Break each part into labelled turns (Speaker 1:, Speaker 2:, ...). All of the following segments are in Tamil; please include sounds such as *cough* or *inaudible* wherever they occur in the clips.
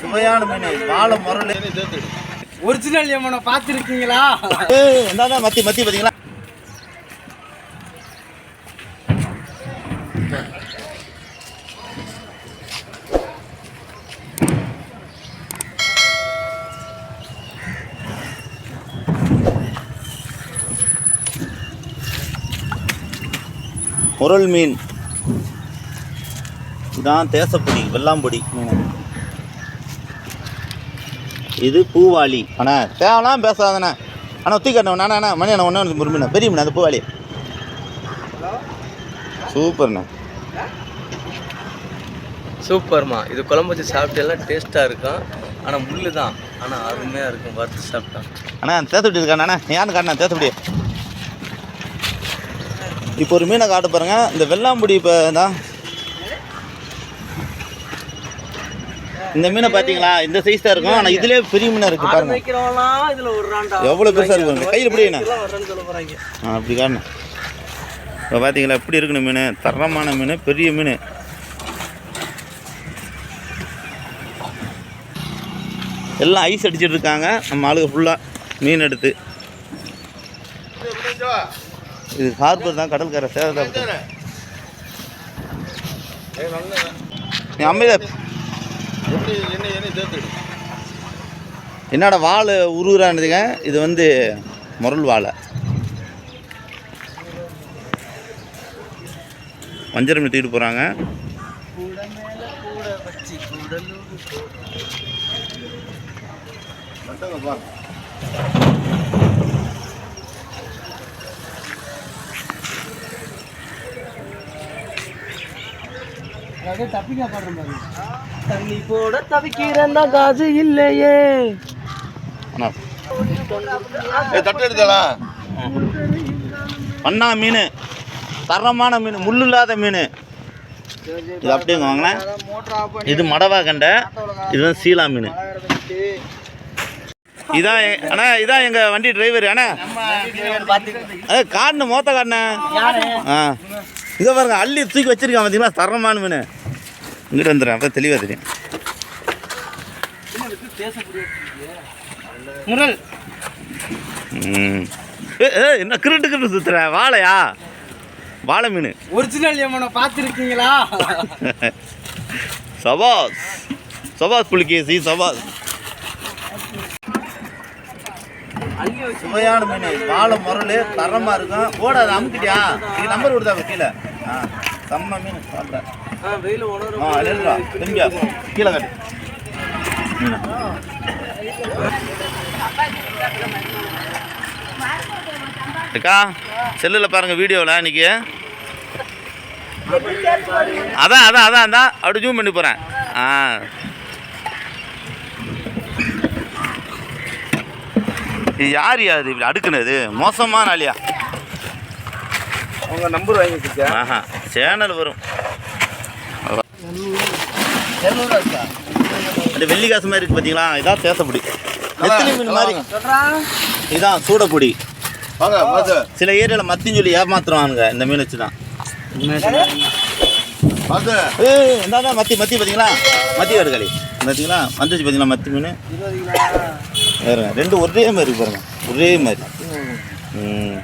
Speaker 1: சுவையான மீன். வாழை முரல்
Speaker 2: ஒரிஜினல் எம்மனை பார்த்துருக்கீங்களா?
Speaker 1: என்ன மத்தி மத்தி பார்த்தீங்களா முரல் மீன். இதான் தேசப்பொடி வெள்ளாம்பொடி மீன். இது பூவாளி. அண்ணா தேவலாம் பேசாதண்ணா. அண்ணா தூக்கண்ணா அண்ணா அண்ணா மணி அண்ணா ஒன்று ஒரு மீன் பெரிய மீன் அந்த பூவாளி. சூப்பர்ண்ணா.
Speaker 3: சூப்பர்மா. இது குழம்பு வச்சு சாப்பிட்டெல்லாம் டேஸ்ட்டாக இருக்கும். ஆனால் முள்ளு தான் ஆனால் அருமையாக இருக்கும். வறுத்து சாப்பிட்டா.
Speaker 1: அண்ணா தேத்தப்படி இருக்காண்ணா. அண்ணா யாருன்னு காட்டினா தேத்தப்படி இப்போ ஒரு மீனை காட்ட பாருங்க இந்த வெள்ளாம்புடி இப்போ தான் இந்த மீனை பார்த்தீங்களா இந்த சைஸ் தான் இருக்கும். ஆனால் இதுலேயே பெரிய மீனாக இருக்குது பாருங்க. எவ்வளோ பெருசாக இருக்கு பாருங்க கையில் ஆ அப்படி காரணம். இப்போ பார்த்தீங்களா எப்படி இருக்குன்னு மீன்? தரமான மீன் பெரிய மீன். எல்லாம் ஐஸ் அடிச்சிட்டு இருக்காங்க. நம்ம ஆளுங்க ஃபுல்லாக மீன் எடுத்து. இது ஹார்பர் தான் கடற்கரை சேதத்தை நீ அமைதியா என்னோட வால் உருகுறானுதுங்க இது வந்து முரல் வாழை வஞ்சரம் தூக்கிட்டு போகிறாங்க
Speaker 2: அப்படியே
Speaker 3: தண்ணி போட தவிக்கிறேன்னா காசு இல்லையே.
Speaker 1: அண்ணா.
Speaker 4: தட்டு எடுத்தலா
Speaker 1: பண்ணா மீன். தரமான மீன் முள் இல்லாத மீன். இது அப்படிங்க வாங்கினேன்.
Speaker 2: மோட்டர் ஆஃப் பண்ணி
Speaker 1: இது மடவா கண்டை. இது வந்து சீலா மீன். இதான் அண்ணா இதான் எங்கள் வண்டி டிரைவர் அண்ணா. ஏ காட்டுன மோத்த காட்டுன. ஆ. இங்கே பாருங்க அள்ளி தூக்கி வச்சிருக்கான் பார்த்தீங்களா தரமான மீன். இங்கிட்டு வந்துடுறேன் அப்போ தெளிவாக தெரியும்
Speaker 2: முரல்
Speaker 1: என்ன கிருட்டு கிருட்டு சுத்துற? வாழையா? வாழை மீன்.
Speaker 2: ஒரிஜினல் எம்மனை பார்த்துருக்கீங்களா? *laughs*
Speaker 1: சபாஸ் சபாஸ் புலிகேசி சபாஸ் சுவையான மீன். வாழை முரல் தரமாக இருக்கும். ஓடாது அமுக்கிட்டியா? இது நம்பர் கொடுத்தா கீழே. ஆ செம்ம மீன். சாப்பிட.
Speaker 3: வெயில்
Speaker 1: திரும்பியா கீழே காட்டு. அக்கா செல்லில் பாருங்கள் வீடியோவில் இன்னைக்கு. அதான் அதான் அதான் அதான். அப்படி ஜூம் பண்ணி போகிறேன் ஆ. இது யார் அது இப்படி அடுக்குனது. மோசமான ஆளியா?
Speaker 4: உங்க நம்பர் வாங்கி
Speaker 1: ஆஹா சேனல் வரும். அந்த வெள்ளிக்காசு மாதிரி இருக்கு பார்த்தீங்களா இதான் தேசப்பொடி நெத்திலி மீன் மாதிரி. இதான் சூடப்பொடி. சில ஏரியாவில் மத்தின்னு சொல்லி ஏமாத்துறானுங்க இந்த மீன் வச்சு தான். மத்தி மத்தி பார்த்தீங்களா மத்தி கடுகளி பார்த்தீங்களா வந்துச்சு பார்த்தீங்களா மத்தி மீன்? வேறுங்க ரெண்டு ஒரே மாதிரி இருக்கு பாருங்க. ஒரே மாதிரி. ம்.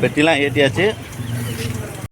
Speaker 1: பெட்டிலாம் ஏற்றியாச்சு